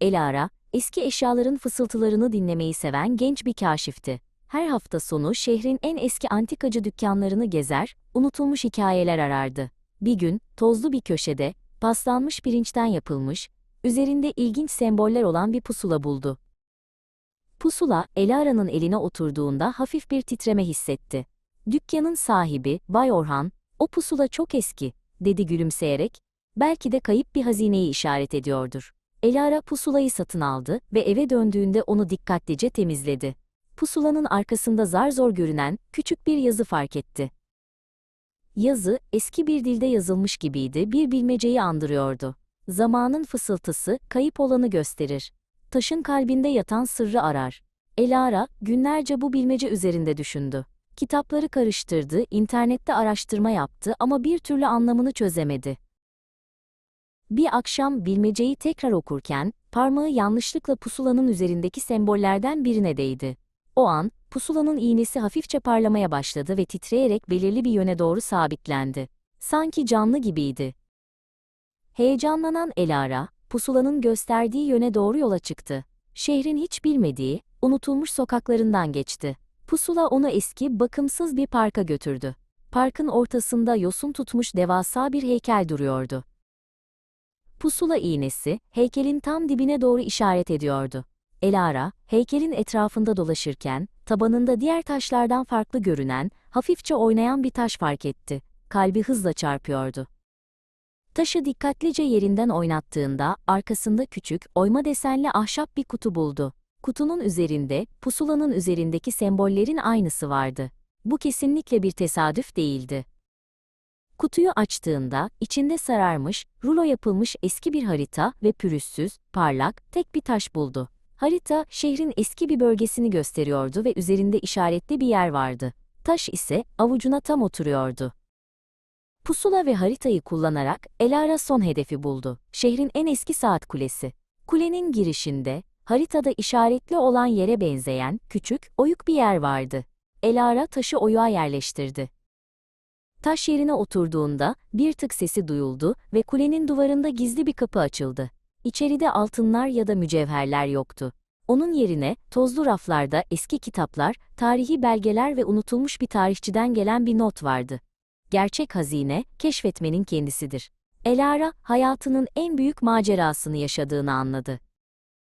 Elara, eski eşyaların fısıltılarını dinlemeyi seven genç bir kaşifti. Her hafta sonu şehrin en eski antikacı dükkanlarını gezer, unutulmuş hikayeler arardı. Bir gün, tozlu bir köşede, paslanmış pirinçten yapılmış, üzerinde ilginç semboller olan bir pusula buldu. Pusula, Elara'nın eline oturduğunda hafif bir titreme hissetti. Dükkanın sahibi, Bay Orhan, o pusula çok eski, dedi gülümseyerek, belki de kayıp bir hazineyi işaret ediyordur. Elara pusulayı satın aldı ve eve döndüğünde onu dikkatlice temizledi. Pusulanın arkasında zar zor görünen küçük bir yazı fark etti. Yazı, eski bir dilde yazılmış gibiydi, bir bilmeceyi andırıyordu. Zamanın fısıltısı, kayıp olanı gösterir. Taşın kalbinde yatan sırrı arar. Elara, günlerce bu bilmece üzerinde düşündü. Kitapları karıştırdı, internette araştırma yaptı ama bir türlü anlamını çözemedi. Bir akşam bilmeceyi tekrar okurken, parmağı yanlışlıkla pusulanın üzerindeki sembollerden birine değdi. O an, pusulanın iğnesi hafifçe parlamaya başladı ve titreyerek belirli bir yöne doğru sabitlendi. Sanki canlı gibiydi. Heyecanlanan Elara, pusulanın gösterdiği yöne doğru yola çıktı. Şehrin hiç bilmediği, unutulmuş sokaklarından geçti. Pusula onu eski, bakımsız bir parka götürdü. Parkın ortasında yosun tutmuş devasa bir heykel duruyordu. Pusula iğnesi, heykelin tam dibine doğru işaret ediyordu. Elara, heykelin etrafında dolaşırken, tabanında diğer taşlardan farklı görünen, hafifçe oynayan bir taş fark etti. Kalbi hızla çarpıyordu. Taşı dikkatlice yerinden oynattığında, arkasında küçük, oyma desenli ahşap bir kutu buldu. Kutunun üzerinde, pusulanın üzerindeki sembollerin aynısı vardı. Bu kesinlikle bir tesadüf değildi. Kutuyu açtığında, içinde sararmış, rulo yapılmış eski bir harita ve pürüzsüz, parlak, tek bir taş buldu. Harita, şehrin eski bir bölgesini gösteriyordu ve üzerinde işaretli bir yer vardı. Taş ise avucuna tam oturuyordu. Pusula ve haritayı kullanarak Elara son hedefi buldu. Şehrin en eski saat kulesi. Kulenin girişinde, haritada işaretli olan yere benzeyen, küçük, oyuk bir yer vardı. Elara taşı oyuğa yerleştirdi. Taş yerine oturduğunda bir tık sesi duyuldu ve kulenin duvarında gizli bir kapı açıldı. İçeride altınlar ya da mücevherler yoktu. Onun yerine tozlu raflarda eski kitaplar, tarihi belgeler ve unutulmuş bir tarihçiden gelen bir not vardı. Gerçek hazine, keşfetmenin kendisidir. Elara, hayatının en büyük macerasını yaşadığını anladı.